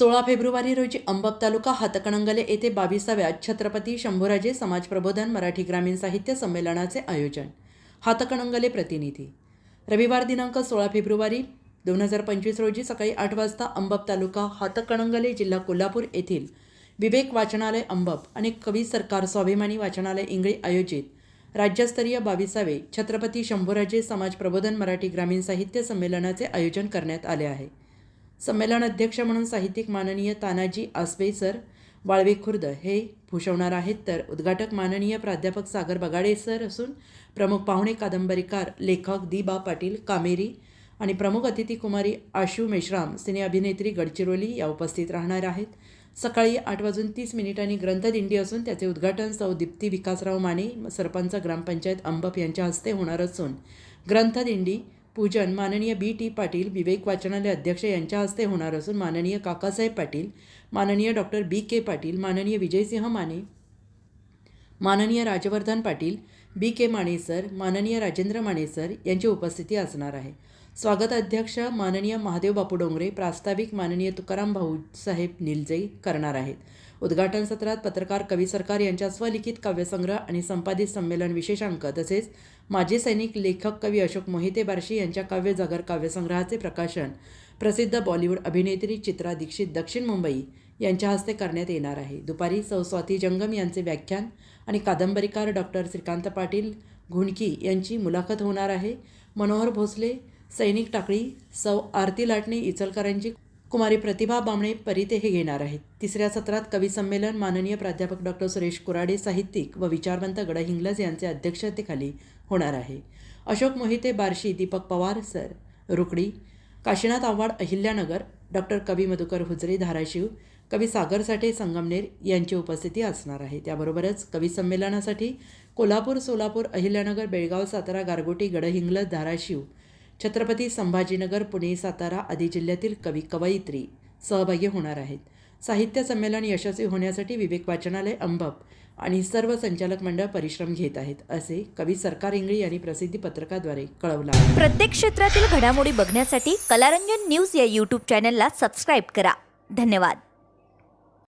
सोळा फेब्रुवारी रोजी अंबक तालुका हातकणंगले येथे बावीसाव्या छत्रपती शंभूराजे समाज प्रबोधन मराठी ग्रामीण साहित्य संमेलनाचे आयोजन. हातकणंगले प्रतिनिधी. रविवार दिनांक सोळा फेब्रुवारी दोन हजार पंचवीस रोजी सकाळी आठ वाजता अंबप तालुका हातकणंगले जिल्हा कोल्हापूर येथील विवेक वाचनालय अंबप आणि कवी सरकार स्वाभिमानी वाचनालय इंगळी आयोजित राज्यस्तरीय बावीसावे छत्रपती शंभूराजे समाज प्रबोधन मराठी ग्रामीण साहित्य संमेलनाचे आयोजन करण्यात आले आहे. संमेलन अध्यक्ष म्हणून साहित्यिक माननीय तानाजी आसबे सर वाळवे खुर्द हे भूषवणार आहेत. तर उद्घाटक माननीय प्राध्यापक सागर बगाडे सर असून प्रमुख पाहुणे कादंबरीकार लेखक दिबा पाटील कामेरी आणि प्रमुख अतिथी कुमारी आशू मेश्राम सिने अभिनेत्री गडचिरोली या उपस्थित राहणार आहेत. सकाळी आठ वाजून तीस मिनिटांनी ग्रंथदिंडी असून त्याचे उद्घाटन सौ दीप्ती विकासराव माने सरपंच ग्रामपंचायत अंबप यांच्या हस्ते होणार असून. ग्रंथदिंडी पूजन माननीय बी टी पाटील विवेक वाचनालय अध्यक्ष यांच्या हस्ते होणार असून माननीय काकासाहेब पाटील माननीय डॉक्टर बी के पाटील माननीय विजयसिंह माने माननीय Rajvardhan Patil B K Mane sir माननीय राजेंद्र माने सर यांची उपस्थिती असणार आहे. स्वागत अध्यक्ष माननीय महादेव बापू डोंगरे प्रास्ताविक माननीय तुकाराम भाऊसाहेब निलजे करणार आहेत. उद्घाटन सत्रात पत्रकार कवी सरकार यांच्या स्वलिखित काव्यसंग्रह आणि संपादित संमेलन विशेषांक तसेच माजी सैनिक लेखक कवी अशोक मोहिते बार्शी यांच्या काव्य जागर काव्यसंग्रहाचे प्रकाशन प्रसिद्ध बॉलिवूड अभिनेत्री चित्रा दीक्षित दक्षिण मुंबई यांच्या हस्ते करण्यात येणार आहे. दुपारी सौ स्वाती जंगम यांचे व्याख्यान आणि कादंबरीकार डॉक्टर श्रीकांत पाटील घुणकी यांची मुलाखत होणार आहे. मनोहर भोसले सैनिक टाकळी सौ आरती लाटणे इचलकरांची कुमारी प्रतिभा बामणे परिते हे घेणार आहेत. तिसऱ्या सत्रात कवी संमेलन माननीय प्राध्यापक डॉक्टर सुरेश कुराडे साहित्यिक व विचारवंत गडहिंग्लज यांचे अध्यक्षतेखाली होणार आहे. अशोक मोहिते बार्शी दीपक पवार सर. रुकडी. काशीनाथ आव्हाड अहिल्यानगर. डॉक्टर कवी मधुकर हुजरे धाराशिव. कवी सागर साठे संगमनेर यांची उपस्थिती असणार आहे. त्याबरोबरच कवी संमेलनासाठी कोल्हापूर सोलापूर अहिल्यानगर बेळगाव सातारा गारगोटी गडहिंग्लज धाराशिव छत्रपती संभाजीनगर पुणे सातारा आदी जिल्ह्यातील कवी कवयित्री सहभागी होणार आहेत. साहित्य संमेलन यशस्वी होण्यासाठी विवेक वाचनालय अंबप आणि सर्व संचालक मंडळ परिश्रम घेत आहेत असे कवी सरकार इंगळी यांनी प्रसिद्धी पत्रकाद्वारे कळवलं आहे. प्रत्येक क्षेत्रातील घडामोडी बघण्यासाठी कलारंजन न्यूज या यूट्यूब चॅनलला सबस्क्राईब करा. धन्यवाद.